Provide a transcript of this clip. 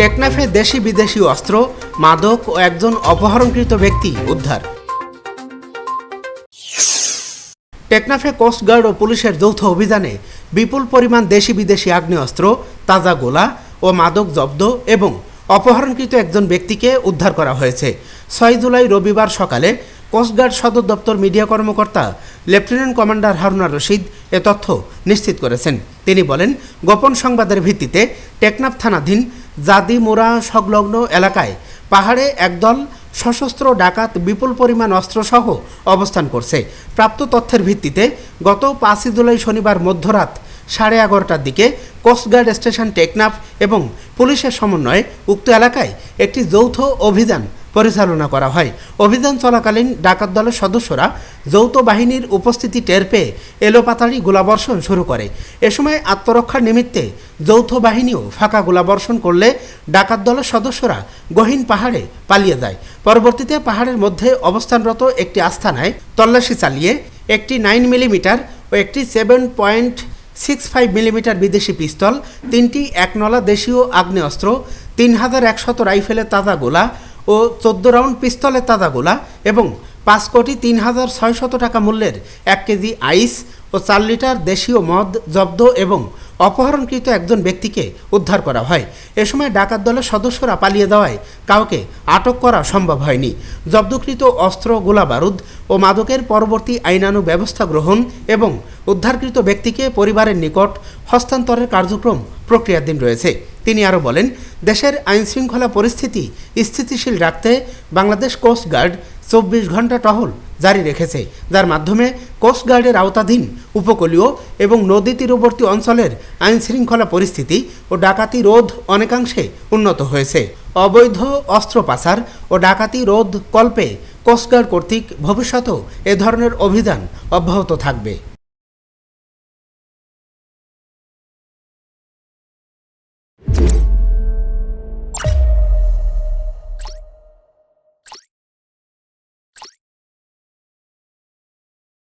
টেকনাফে দেশি বিদেশি অস্ত্র, মাদক ও একজন অপহরণকৃত ব্যক্তি উদ্ধার। টেকনাফে কোস্টগার্ড ও পুলিশের যৌথ অভিযানে বিপুল পরিমাণ দেশি বিদেশি আগ্নেয়াস্ত্র, তাজা গোলা ও মাদক জব্দ এবং অপহরণকৃত একজন ব্যক্তিকে উদ্ধার করা হয়েছে। ছয় জুলাই রবিবার সকালে কোস্টগার্ড সদর দপ্তর মিডিয়া কর্মকর্তা লেফটেন্যান্ট কমান্ডার হারুনা রশিদ এ তথ্য নিশ্চিত করেছেন। তিনি বলেন, গোপন সংবাদের ভিত্তিতে টেকনাফ থানাধীন জাদিমোড়া সংলগ্ন এলাকায় পাহাড়ে একদল সশস্ত্র ডাকাত বিপুল পরিমাণ অস্ত্রসহ অবস্থান করছে। প্রাপ্ত তথ্যের ভিত্তিতে গত পাঁচই জুলাই শনিবার মধ্যরাত সাড়ে এগারোটার দিকে কোস্টগার্ড স্টেশন টেকনাফ এবং পুলিশের সমন্বয়ে উক্ত এলাকায় একটি যৌথ অভিযান পরিচালনা করা হয়। অভিযান চলাকালীন ডাকাত দলের সদস্যরা যৌথ বাহিনীর উপস্থিতি টের পেয়ে এলোপাতাড়ি গোলাবর্ষণ শুরু করে। এ সময় আত্মরক্ষার নিমিত্তে যৌথ বাহিনীও ফাঁকা গোলাবর্ষণ করলে ডাকাত দলের সদস্যরা গহীন পাহাড়ে পালিয়ে যায়। পরবর্তীতে পাহাড়ের মধ্যে অবস্থানরত একটি আস্থানায় তল্লাশি চালিয়ে একটি নাইন মিলিমিটার ও একটি seven point six five millimetre বিদেশি পিস্তল, তিনটি একনলা দেশীয় আগ্নেয়াস্ত্র, তিন হাজার একশত রাইফেলের তাজা গোলা ও চোদ্দ রাউন্ড পিস্তলের তাজা গোলা এবং পাঁচ কোটি তিন হাজার ছয়শত টাকা মূল্যের এক কেজি আইস ও চার লিটার দেশীয় মদ, জব্দ এবং অপহরণকৃত একজন ব্যক্তিকে উদ্ধার করা হয়। এ সময় ডাকাত দলের সদস্যরা পালিয়ে দেওয়ায় কাউকে আটক করা সম্ভব হয়নি। জব্দকৃত অস্ত্র গোলা বারুদ ও মাদকের পরবর্তী আইনানু ব্যবস্থা গ্রহণ এবং উদ্ধারকৃত ব্যক্তিকে পরিবারের নিকট হস্তান্তরের কার্যক্রম প্রক্রিয়াধীন রয়েছে। তিনি আরও বলেন, দেশের আইনশৃঙ্খলা পরিস্থিতি স্থিতিশীল রাখতে বাংলাদেশ কোস্টগার্ড চব্বিশ ঘণ্টা টহল জারি রেখেছে, যার মাধ্যমে কোস্টগার্ডের আওতাধীন উপকূলীয় এবং নদী তীরবর্তী অঞ্চলের আইনশৃঙ্খলা পরিস্থিতি ও ডাকাতি রোধ অনেকাংশে উন্নত হয়েছে। অবৈধ অস্ত্র পাচার ও ডাকাতি রোধ কল্পে কোস্টগার্ড কর্তৃক ভবিষ্যতেও এ ধরনের অভিযান অব্যাহত থাকবে।